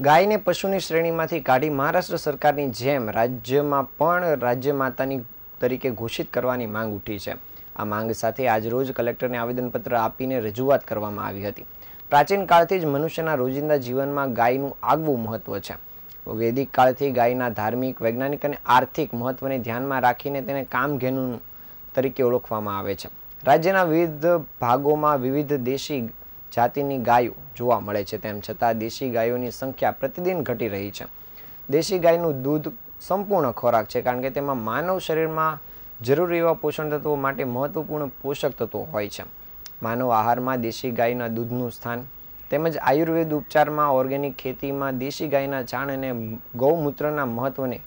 ગાયને પશુની શ્રેણીમાંથી કાઢી મહારાષ્ટ્ર સરકારની જેમ રાજ્યમાં પણ રાજ્ય માતાની તરીકે ઘોષિત કરવાની માંગ ઉઠી છે. આ માંગ સાથે આજરોજ કલેક્ટરને આવેદનપત્ર આપીને રજૂઆત કરવામાં આવી હતી. પ્રાચીન કાળથી જ મનુષ્યના રોજિંદા જીવનમાં ગાયનું આગવું મહત્વ છે. વૈદિક કાળથી ગાયના ધાર્મિક, વૈજ્ઞાનિક અને આર્થિક મહત્વને ધ્યાનમાં રાખીને તેને કામઘેનું તરીકે ઓળખવામાં આવે છે. રાજ્યના વિવિધ ભાગોમાં વિવિધ દેશી જાતિની ગાયો જોવા મળે છે તેમ છતાં દેશી ગાયોની સંખ્યા પ્રતિદિન ઘટી રહી છે. દેશી ગાયનું દૂધ સંપૂર્ણ ખોરાક છે કારણ કે તેમાં માનવ શરીરમાં જરૂરી એવા પોષણ તત્વો માટે મહત્વપૂર્ણ પોષક તત્વો હોય છે. માનવ આહારમાં દેશી ગાયના દૂધનું સ્થાન તેમજ આયુર્વેદ ઉપચારમાં ઓર્ગેનિક ખેતીમાં દેશી ગાયના છાણ અને ગૌમૂત્રના મહત્વને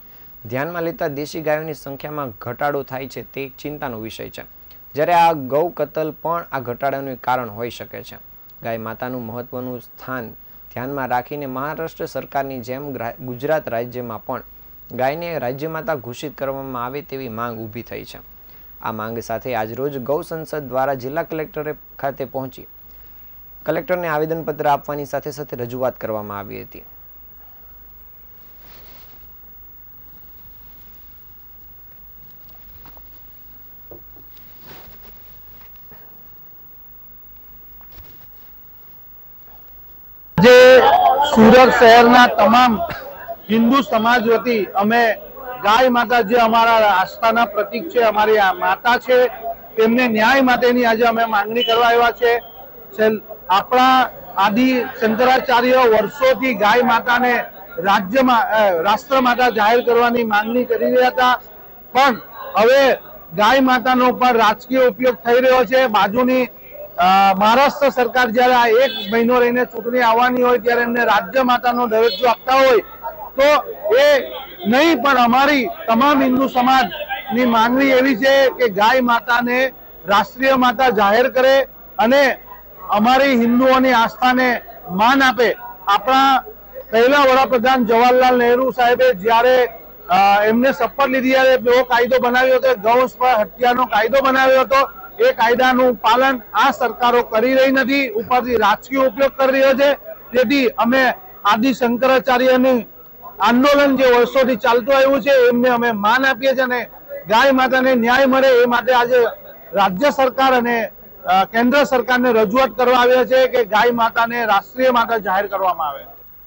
ધ્યાનમાં લેતા દેશી ગાયોની સંખ્યામાં ઘટાડો થાય છે તે ચિંતાનો વિષય છે. જ્યારે આ ગૌ કતલ પણ આ ઘટાડાનું કારણ હોઈ શકે છે. ગાય માતાનું મહત્વનું સ્થાન ધ્યાનમાં રાખીને મહારાષ્ટ્ર સરકારની જેમ ગુજરાત રાજ્યમાં પણ ગાયને રાજ્ય માતા ઘોષિત કરવામાં આવે તેવી માંગ ઊભી થઈ છે. આ માંગ સાથે આજરોજ ગૌ સંસદ દ્વારા જિલ્લા કલેક્ટરે ખાતે પહોંચી કલેક્ટરને આવેદનપત્ર આપવાની સાથે સાથે રજૂઆત કરવામાં આવી હતી જે સુરત શહેરના તમામ હિન્દુ સમાજ વતી અમે ગાય માતા જે અમારા આસ્થાના પ્રતિક છે, અમારી માતા છે, તેમને ન્યાય માટેની આજે અમે માંગણી કરવા આવ્યા છે. આપણા આદિ શંકરાચાર્ય વર્ષોથી ગાય માતાને રાજ્યમાં રાષ્ટ્ર માતા જાહેર કરવાની માંગણી કરી રહ્યા હતા. પણ હવે ગાય માતાનો પણ રાજકીય ઉપયોગ થઈ રહ્યો છે. બાજુની મહારાષ્ટ્ર સરકાર જ્યારે આ એક મહિનો રહીને ચૂંટણી આવવાની હોય, ત્યારે એમને રાજ્ય માતાનો દરજ્જો આપતા હોય, તો એ નહીં, પણ અમારી તમામ હિન્દુ સમાજની માંગણી એવી છે કે ગાય માતાને રાષ્ટ્રીય માતા જાહેર કરે અને અમારી હિન્દુઓની આસ્થાને માન આપે. આપણા પહેલા વડાપ્રધાન જવાહરલાલ નહેરુ સાહેબે જ્યારે એમને શપથ લીધી, ત્યારે એવો કાયદો બનાવ્યો હતો, ગૌ હત્યાનો કાયદો બનાવ્યો હતો એ કાયદાનું પાલન આ સરકારો કરી રહી નથી. ઉપરથી રાજકીય ઉપયોગ કરી રહ્યો છે. તેથી અમે આદિ શંકરાચાર્યની આંદોલન જે વર્ષોથી ચાલતું આવ્યું છે, એમને અમે માન આપીએ છીએ અને ગાય માતાને ન્યાય મળે એ માટે આજે રાજ્ય સરકાર અને કેન્દ્ર સરકારને રજૂઆત કરવા આવ્યા છે કે ગાય માતાને રાષ્ટ્રીય માતા જાહેર કરવામાં આવે.